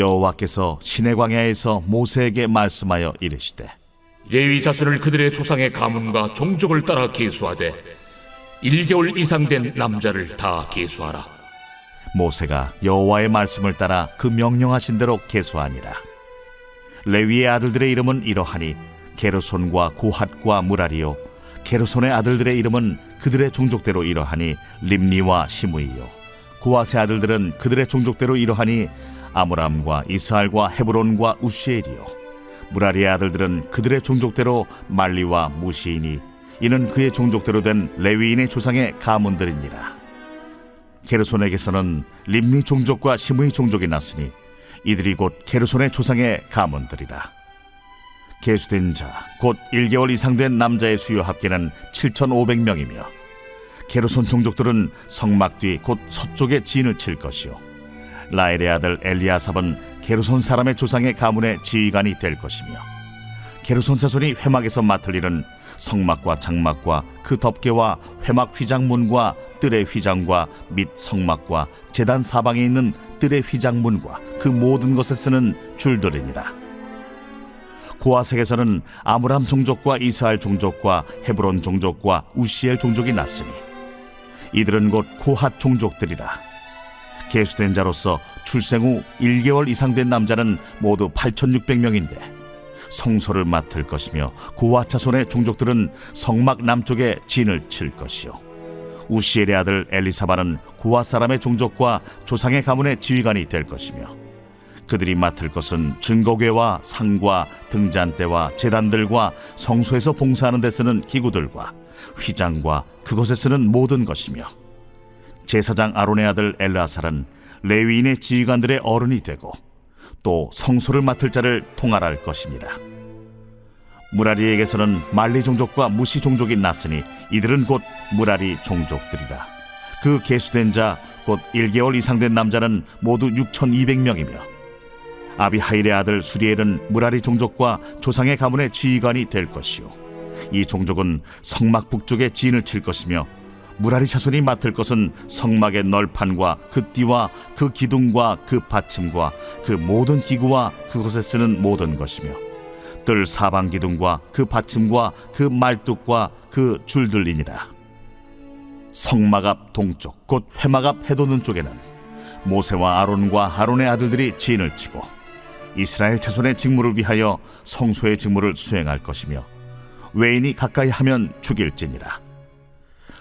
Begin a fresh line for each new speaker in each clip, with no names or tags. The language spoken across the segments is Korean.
여호와께서 시내 광야에서 모세에게 말씀하여 이르시되
레위 자손을 그들의 조상의 가문과 종족을 따라 계수하되 1개월 이상 된 남자를 다 계수하라.
모세가 여호와의 말씀을 따라 그 명령하신 대로 계수하니라 레위의 아들들의 이름은 이러하니 게르손과 고핫과 무라리요 게르손의 아들들의 이름은 그들의 종족대로 이러하니 림니와 시므이요 고핫의 아들들은 그들의 종족대로 이러하니 아므람과 이스할과 헤브론과 우시엘이요. 무라리의 아들들은 그들의 종족대로 말리와 무시이니 이는 그의 종족대로 된 레위인의 조상의 가문들이니라. 게르손에게서는 림니 종족과 시므이 종족이 났으니 이들이 곧 게르손의 조상의 가문들이라. 계수된 자, 곧 1개월 이상 된 남자의 수요 합계는 7,500명이며 게르손 종족들은 성막 뒤 곧 서쪽에 진을 칠 것이요 라엘의 아들 엘리아삽은 게르손 사람의 조상의 가문의 지휘관이 될 것이며 게르손 자손이 회막에서 맡을 일은 성막과 장막과 그 덮개와 회막 휘장문과 뜰의 휘장과 및 성막과 제단 사방에 있는 뜰의 휘장문과 그 모든 것에 쓰는 줄들이니라. 고아색에서는 아므람 종족과 이스라엘 종족과 헤브론 종족과 우시엘 종족이 났으니 이들은 곧 고핫 종족들이라. 계수된 자로서 출생 후 1개월 이상 된 남자는 모두 8,600명인데 성소를 맡을 것이며 고아 자손의 종족들은 성막 남쪽에 진을 칠 것이요. 우시엘의 아들 엘리사바는 고아 사람의 종족과 조상의 가문의 지휘관이 될 것이며 그들이 맡을 것은 증거궤와 상과 등잔대와 제단들과 성소에서 봉사하는 데 쓰는 기구들과 휘장과 그것에 쓰는 모든 것이며 제사장 아론의 아들 엘라살은 레위인의 지휘관들의 어른이 되고 또 성소를 맡을 자를 통할할 것이니라. 무라리에게서는 말리 종족과 무시 종족이 났으니 이들은 곧 무라리 종족들이라. 그 계수된 자 곧 1개월 이상 된 남자는 모두 6,200명이며 아비하일의 아들 수리엘은 무라리 종족과 조상의 가문의 지휘관이 될 것이요 이 종족은 성막 북쪽에 진을 칠 것이며 무라리 자손이 맡을 것은 성막의 널판과 그 띠와 그 기둥과 그 받침과 그 모든 기구와 그것에 쓰는 모든 것이며 뜰 사방 기둥과 그 받침과 그 말뚝과 그 줄들이니라. 성막 앞 동쪽 곧 회막 앞 해돋는 쪽에는 모세와 아론과 아론의 아들들이 진을 치고 이스라엘 자손의 직무를 위하여 성소의 직무를 수행할 것이며 외인이 가까이 하면 죽일지니라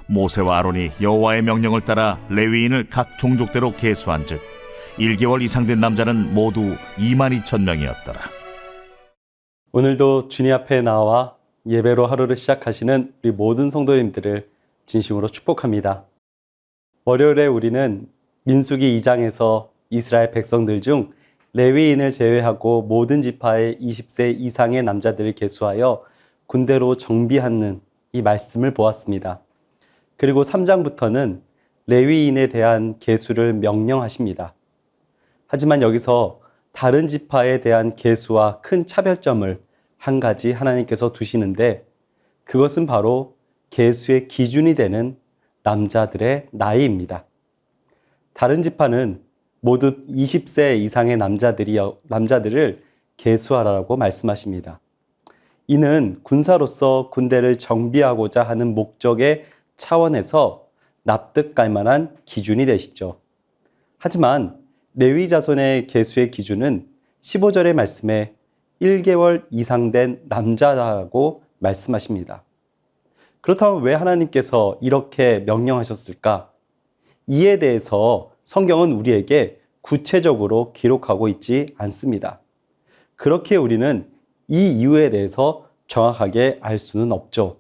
모세와 아론이 여호와의 명령을 따라 레위인을 각 종족대로 계수한즉 1개월 이상 된 남자는 모두 2만 2천 명이었더라.
오늘도 주님 앞에 나와 예배로 하루를 시작하시는 우리 모든 성도님들을 진심으로 축복합니다. 월요일에 우리는 민수기 2장에서 이스라엘 백성들 중 레위인을 제외하고 모든 지파의 20세 이상의 남자들을 계수하여 군대로 정비하는 이 말씀을 보았습니다. 그리고 3장부터는 레위인에 대한 계수를 명령하십니다. 하지만 여기서 다른 지파에 대한 계수와 큰 차별점을 한 가지 하나님께서 두시는데 그것은 바로 계수의 기준이 되는 남자들의 나이입니다. 다른 지파는 모두 20세 이상의 남자들이 남자들을 계수하라고 말씀하십니다. 이는 군사로서 군대를 정비하고자 하는 목적의 차원에서 납득할 만한 기준이 되시죠. 하지만 레위 자손의 계수의 기준은 15절의 말씀에 1개월 이상 된 남자라고 말씀하십니다. 그렇다면 왜 하나님께서 이렇게 명령하셨을까? 이에 대해서 성경은 우리에게 구체적으로 기록하고 있지 않습니다. 그렇게 우리는 이 이유에 대해서 정확하게 알 수는 없죠.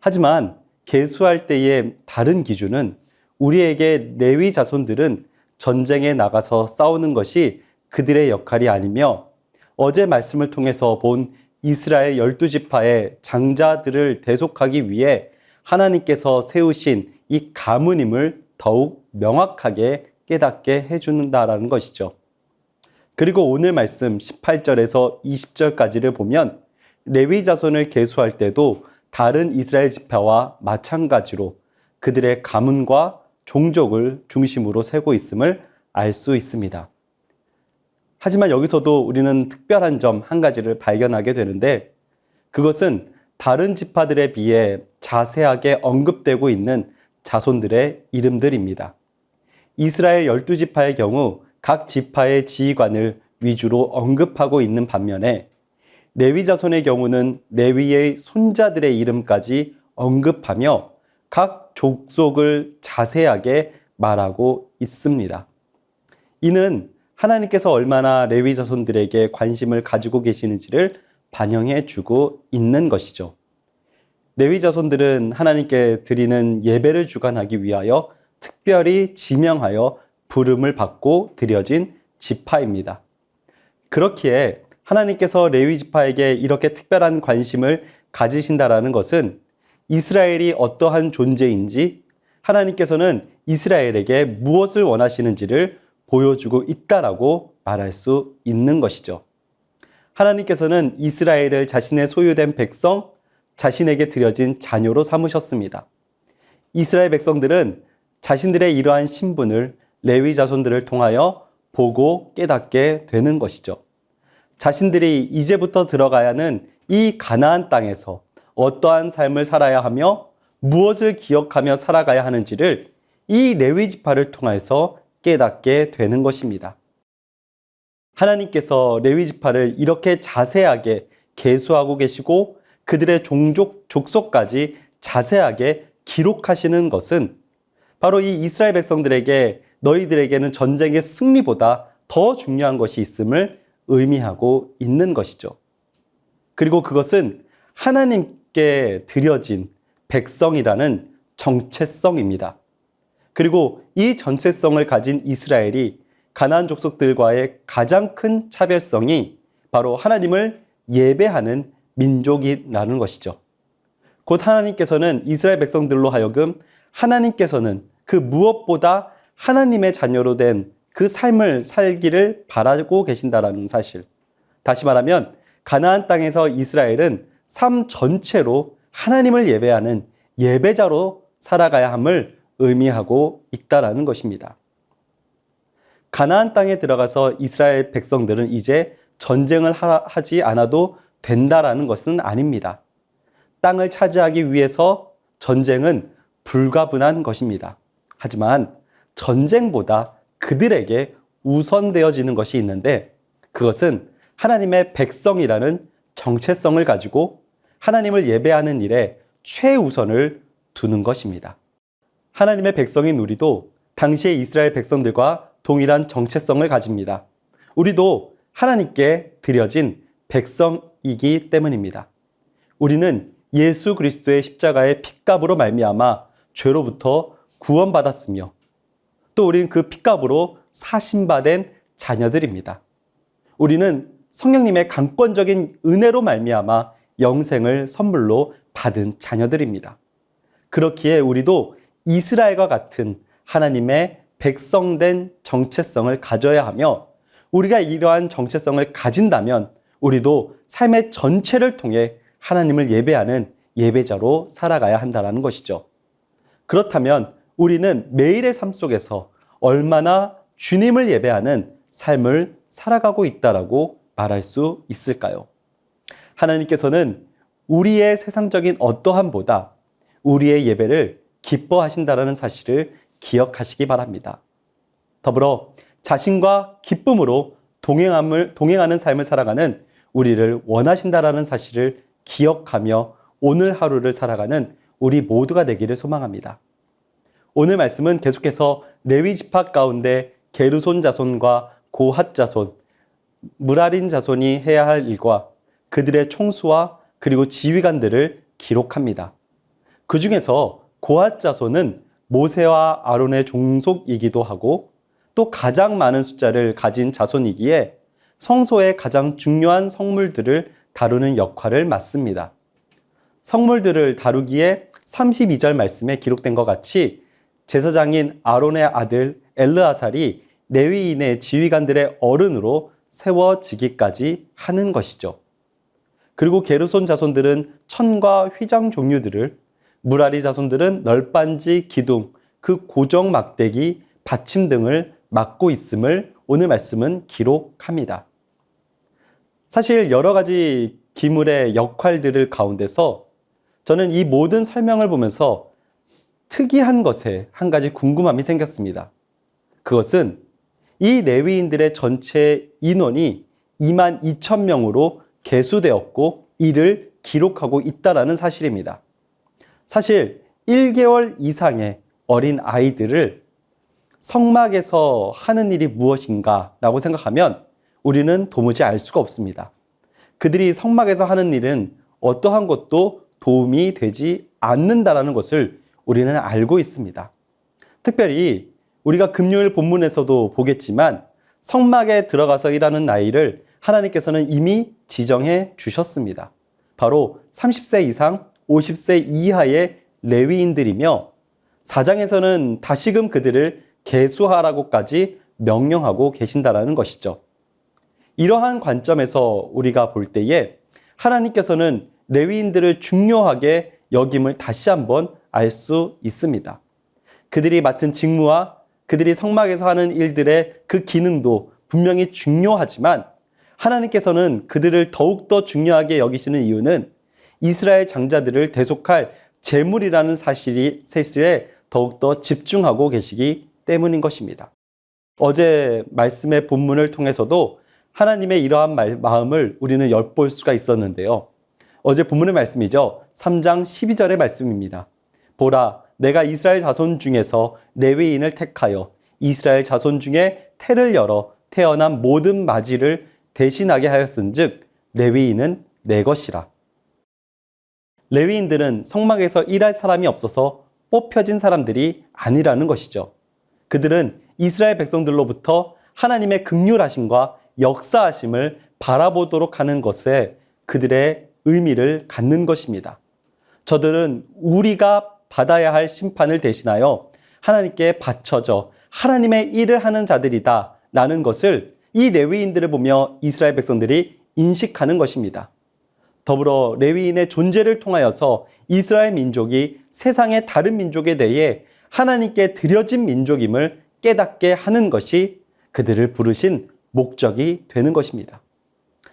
하지만 계수할 때의 다른 기준은 우리에게 레위 자손들은 전쟁에 나가서 싸우는 것이 그들의 역할이 아니며 어제 말씀을 통해서 본 이스라엘 열두 지파의 장자들을 대속하기 위해 하나님께서 세우신 이 가문임을 더욱 명확하게 깨닫게 해준다라는 것이죠. 그리고 오늘 말씀 18절에서 20절까지를 보면 레위 자손을 계수할 때도 다른 이스라엘 지파와 마찬가지로 그들의 가문과 종족을 중심으로 세고 있음을 알 수 있습니다. 하지만 여기서도 우리는 특별한 점 한 가지를 발견하게 되는데 그것은 다른 지파들에 비해 자세하게 언급되고 있는 자손들의 이름들입니다. 이스라엘 열두 지파의 경우 각 지파의 지휘관을 위주로 언급하고 있는 반면에 레위 자손의 경우는 레위의 손자들의 이름까지 언급하며 각 족속을 자세하게 말하고 있습니다. 이는 하나님께서 얼마나 레위 자손들에게 관심을 가지고 계시는지를 반영해 주고 있는 것이죠. 레위 자손들은 하나님께 드리는 예배를 주관하기 위하여 특별히 지명하여 부름을 받고 드려진 지파입니다. 그렇기에 하나님께서 레위 지파에게 이렇게 특별한 관심을 가지신다라는 것은 이스라엘이 어떠한 존재인지 하나님께서는 이스라엘에게 무엇을 원하시는지를 보여주고 있다라고 말할 수 있는 것이죠. 하나님께서는 이스라엘을 자신의 소유된 백성, 자신에게 드려진 자녀로 삼으셨습니다. 이스라엘 백성들은 자신들의 이러한 신분을 레위 자손들을 통하여 보고 깨닫게 되는 것이죠. 자신들이 이제부터 들어가야 하는 이 가나안 땅에서 어떠한 삶을 살아야 하며 무엇을 기억하며 살아가야 하는지를 이 레위 지파를 통해서 깨닫게 되는 것입니다. 하나님께서 레위 지파를 이렇게 자세하게 계수하고 계시고 그들의 종족 족속까지 자세하게 기록하시는 것은 바로 이 이스라엘 백성들에게 너희들에게는 전쟁의 승리보다 더 중요한 것이 있음을 의미하고 있는 것이죠. 그리고 그것은 하나님께 드려진 백성이라는 정체성입니다. 그리고 이 전체성을 가진 이스라엘이 가나안 족속들과의 가장 큰 차별성이 바로 하나님을 예배하는 민족이라는 것이죠. 곧 하나님께서는 이스라엘 백성들로 하여금 하나님께서는 그 무엇보다 하나님의 자녀로 된 그 삶을 살기를 바라고 계신다라는 사실. 다시 말하면 가나안 땅에서 이스라엘은 삶 전체로 하나님을 예배하는 예배자로 살아가야 함을 의미하고 있다라는 것입니다. 가나안 땅에 들어가서 이스라엘 백성들은 이제 전쟁을 하지 않아도 된다라는 것은 아닙니다. 땅을 차지하기 위해서 전쟁은 불가분한 것입니다. 하지만 전쟁보다 그들에게 우선되어지는 것이 있는데 그것은 하나님의 백성이라는 정체성을 가지고 하나님을 예배하는 일에 최우선을 두는 것입니다. 하나님의 백성인 우리도 당시의 이스라엘 백성들과 동일한 정체성을 가집니다. 우리도 하나님께 드려진 백성이기 때문입니다. 우리는 예수 그리스도의 십자가의 핏값으로 말미암아 죄로부터 구원받았으며 또 우리는 그 핏값으로 사심받은 자녀들입니다. 우리는 성령님의 강권적인 은혜로 말미암아 영생을 선물로 받은 자녀들입니다. 그렇기에 우리도 이스라엘과 같은 하나님의 백성된 정체성을 가져야 하며 우리가 이러한 정체성을 가진다면 우리도 삶의 전체를 통해 하나님을 예배하는 예배자로 살아가야 한다는 것이죠. 그렇다면 우리는 매일의 삶 속에서 얼마나 주님을 예배하는 삶을 살아가고 있다라고 말할 수 있을까요? 하나님께서는 우리의 세상적인 어떠함보다 우리의 예배를 기뻐하신다라는 사실을 기억하시기 바랍니다. 더불어 자신과 기쁨으로 동행함을, 동행하는 삶을 살아가는 우리를 원하신다라는 사실을 기억하며 오늘 하루를 살아가는 우리 모두가 되기를 소망합니다. 오늘 말씀은 계속해서 레위 지파 가운데 게르손 자손과 고핫 자손, 무라린 자손이 해야 할 일과 그들의 총수와 그리고 지휘관들을 기록합니다. 그 중에서 고핫 자손은 모세와 아론의 종속이기도 하고 또 가장 많은 숫자를 가진 자손이기에 성소의 가장 중요한 성물들을 다루는 역할을 맡습니다. 성물들을 다루기에 32절 말씀에 기록된 것 같이 제사장인 아론의 아들 엘르아살이 레위인의 지휘관들의 어른으로 세워지기까지 하는 것이죠. 그리고 게르손 자손들은 천과 휘장 종류들을 무라리 자손들은 널빤지, 기둥, 그 고정 막대기, 받침 등을 맡고 있음을 오늘 말씀은 기록합니다. 사실 여러 가지 기물의 역할들을 가운데서 저는 이 모든 설명을 보면서 특이한 것에 한 가지 궁금함이 생겼습니다. 그것은 이 레위인들의 전체 인원이 2만 2천 명으로 개수되었고 이를 기록하고 있다라는 사실입니다. 사실 1개월 이상의 어린 아이들을 성막에서 하는 일이 무엇인가라고 생각하면 우리는 도무지 알 수가 없습니다. 그들이 성막에서 하는 일은 어떠한 것도 도움이 되지 않는다라는 것을 우리는 알고 있습니다. 특별히 우리가 금요일 본문에서도 보겠지만 성막에 들어가서 일하는 나이를 하나님께서는 이미 지정해 주셨습니다. 바로 30세 이상 50세 이하의 레위인들이며 사장에서는 다시금 그들을 개수하라고까지 명령하고 계신다라는 것이죠. 이러한 관점에서 우리가 볼 때에 하나님께서는 레위인들을 중요하게 여김을 다시 한번 알 수 있습니다. 그들이 맡은 직무와 그들이 성막에서 하는 일들의 그 기능도 분명히 중요하지만 하나님께서는 그들을 더욱더 중요하게 여기시는 이유는 이스라엘 장자들을 대속할 재물이라는 사실이 사실에 더욱더 집중하고 계시기 때문인 것입니다. 어제 말씀의 본문을 통해서도 하나님의 이러한 말, 마음을 우리는 엿볼 수가 있었는데요. 어제 본문의 말씀이죠. 3장 12절의 말씀입니다. 보라, 내가 이스라엘 자손 중에서 레위인을 택하여 이스라엘 자손 중에 태를 열어 태어난 모든 마지를 대신하게 하였은즉 레위인은 내 것이라. 레위인들은 성막에서 일할 사람이 없어서 뽑혀진 사람들이 아니라는 것이죠. 그들은 이스라엘 백성들로부터 하나님의 극률하심과 역사하심을 바라보도록 하는 것에 그들의 의미를 갖는 것입니다. 저들은 우리가 받아야 할 심판을 대신하여 하나님께 바쳐져 하나님의 일을 하는 자들이다. 라는 것을 이 레위인들을 보며 이스라엘 백성들이 인식하는 것입니다. 더불어 레위인의 존재를 통하여서 이스라엘 민족이 세상의 다른 민족에 대해 하나님께 드려진 민족임을 깨닫게 하는 것이 그들을 부르신 목적이 되는 것입니다.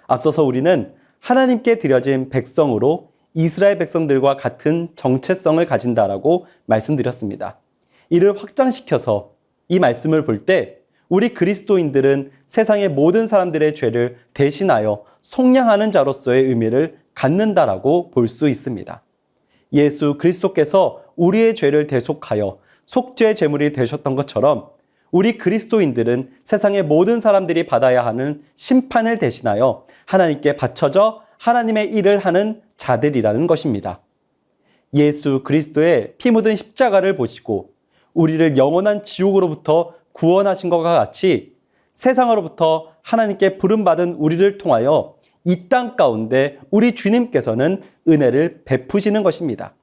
앞서서 우리는 하나님께 드려진 백성으로 이스라엘 백성들과 같은 정체성을 가진다라고 말씀드렸습니다. 이를 확장시켜서 이 말씀을 볼 때 우리 그리스도인들은 세상의 모든 사람들의 죄를 대신하여 속량하는 자로서의 의미를 갖는다라고 볼 수 있습니다. 예수 그리스도께서 우리의 죄를 대속하여 속죄 제물이 되셨던 것처럼 우리 그리스도인들은 세상의 모든 사람들이 받아야 하는 심판을 대신하여 하나님께 바쳐져 하나님의 일을 하는 자들이라는 것입니다. 예수 그리스도의 피 묻은 십자가를 보시고 우리를 영원한 지옥으로부터 구원하신 것과 같이 세상으로부터 하나님께 부름받은 우리를 통하여 이 땅 가운데 우리 주님께서는 은혜를 베푸시는 것입니다.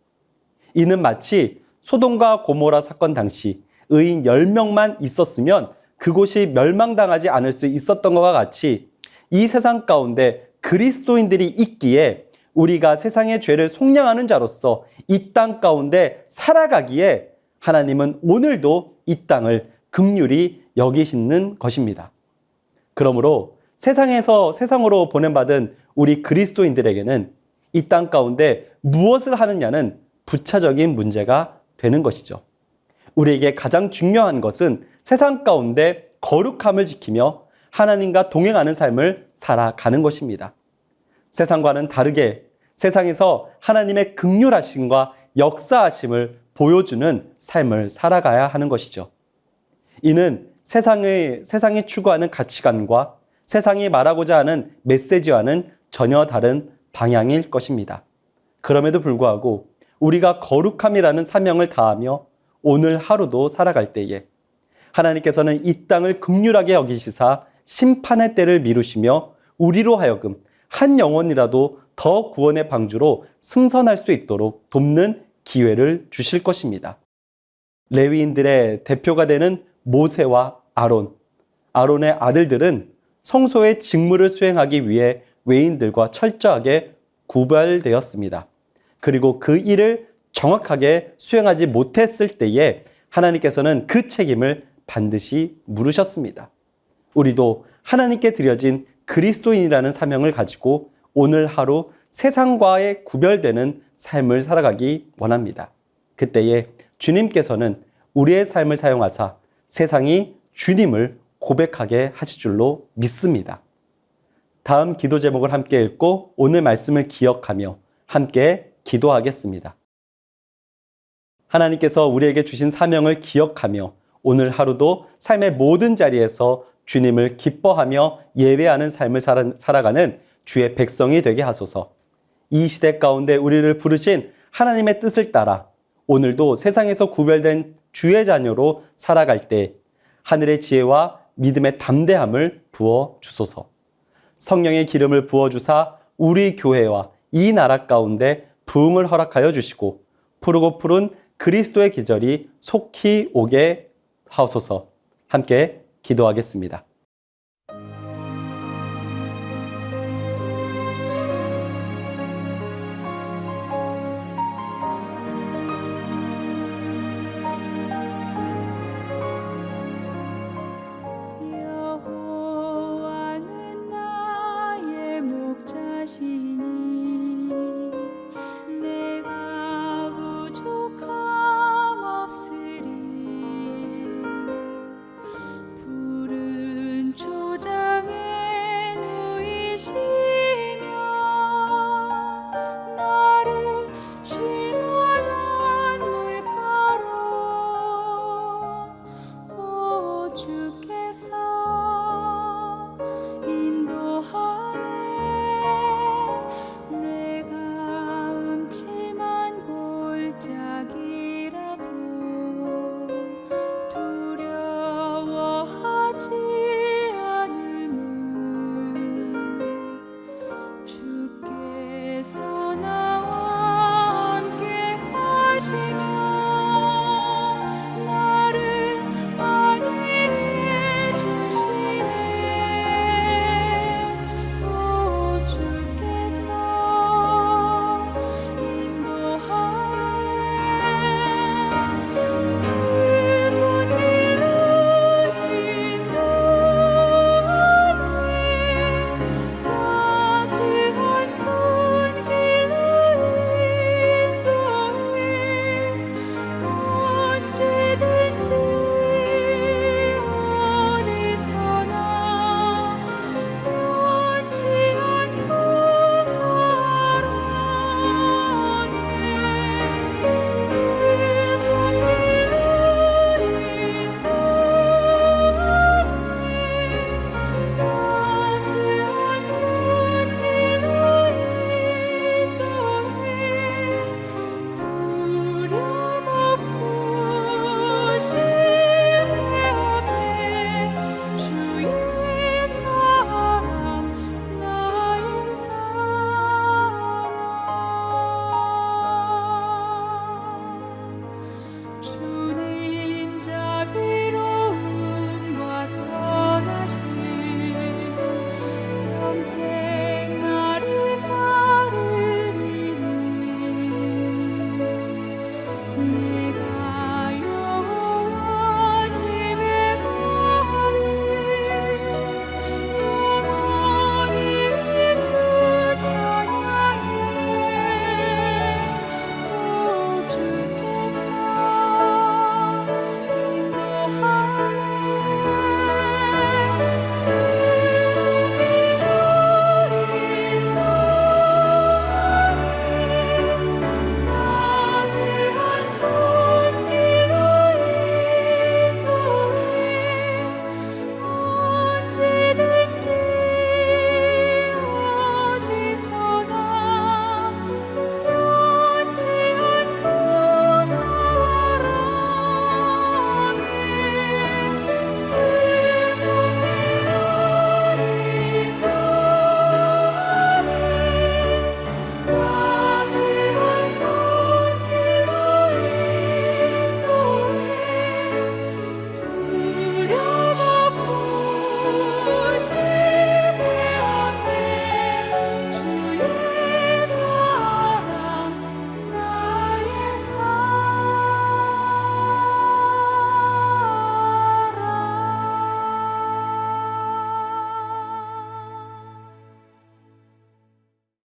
이는 마치 소돔과 고모라 사건 당시 의인 10명만 있었으면 그곳이 멸망당하지 않을 수 있었던 것과 같이 이 세상 가운데 그리스도인들이 있기에 우리가 세상의 죄를 속량하는 자로서 이 땅 가운데 살아가기에 하나님은 오늘도 이 땅을 극률이 여기시는 것입니다. 그러므로 세상에서 세상으로 보낸받은 우리 그리스도인들에게는 이 땅 가운데 무엇을 하느냐는 부차적인 문제가 되는 것이죠. 우리에게 가장 중요한 것은 세상 가운데 거룩함을 지키며 하나님과 동행하는 삶을 살아가는 것입니다. 세상과는 다르게 세상에서 하나님의 극률하심과 역사하심을 보여주는 삶을 살아가야 하는 것이죠. 이는 세상의, 세상이 추구하는 가치관과 세상이 말하고자 하는 메시지와는 전혀 다른 방향일 것입니다. 그럼에도 불구하고 우리가 거룩함이라는 사명을 다하며 오늘 하루도 살아갈 때에 하나님께서는 이 땅을 극률하게 여기시사 심판의 때를 미루시며 우리로 하여금 한 영혼이라도 더 구원의 방주로 승선할 수 있도록 돕는 기회를 주실 것입니다. 레위인들의 대표가 되는 모세와 아론, 아론의 아들들은 성소의 직무를 수행하기 위해 외인들과 철저하게 구별되었습니다. 그리고 그 일을 정확하게 수행하지 못했을 때에 하나님께서는 그 책임을 반드시 물으셨습니다. 우리도 하나님께 드려진 그리스도인이라는 사명을 가지고 오늘 하루 세상과의 구별되는 삶을 살아가기 원합니다. 그때에 주님께서는 우리의 삶을 사용하사 세상이 주님을 고백하게 하실 줄로 믿습니다. 다음 기도 제목을 함께 읽고 오늘 말씀을 기억하며 함께 기도하겠습니다. 하나님께서 우리에게 주신 사명을 기억하며 오늘 하루도 삶의 모든 자리에서 주님을 기뻐하며 예배하는 삶을 살아- 살아가는 주의 백성이 되게 하소서. 이 시대 가운데 우리를 부르신 하나님의 뜻을 따라 오늘도 세상에서 구별된 주의 자녀로 살아갈 때 하늘의 지혜와 믿음의 담대함을 부어 주소서. 성령의 기름을 부어 주사 우리 교회와 이 나라 가운데 부흥을 허락하여 주시고 푸르고 푸른 그리스도의 계절이 속히 오게 하소서. 함께 기도하겠습니다.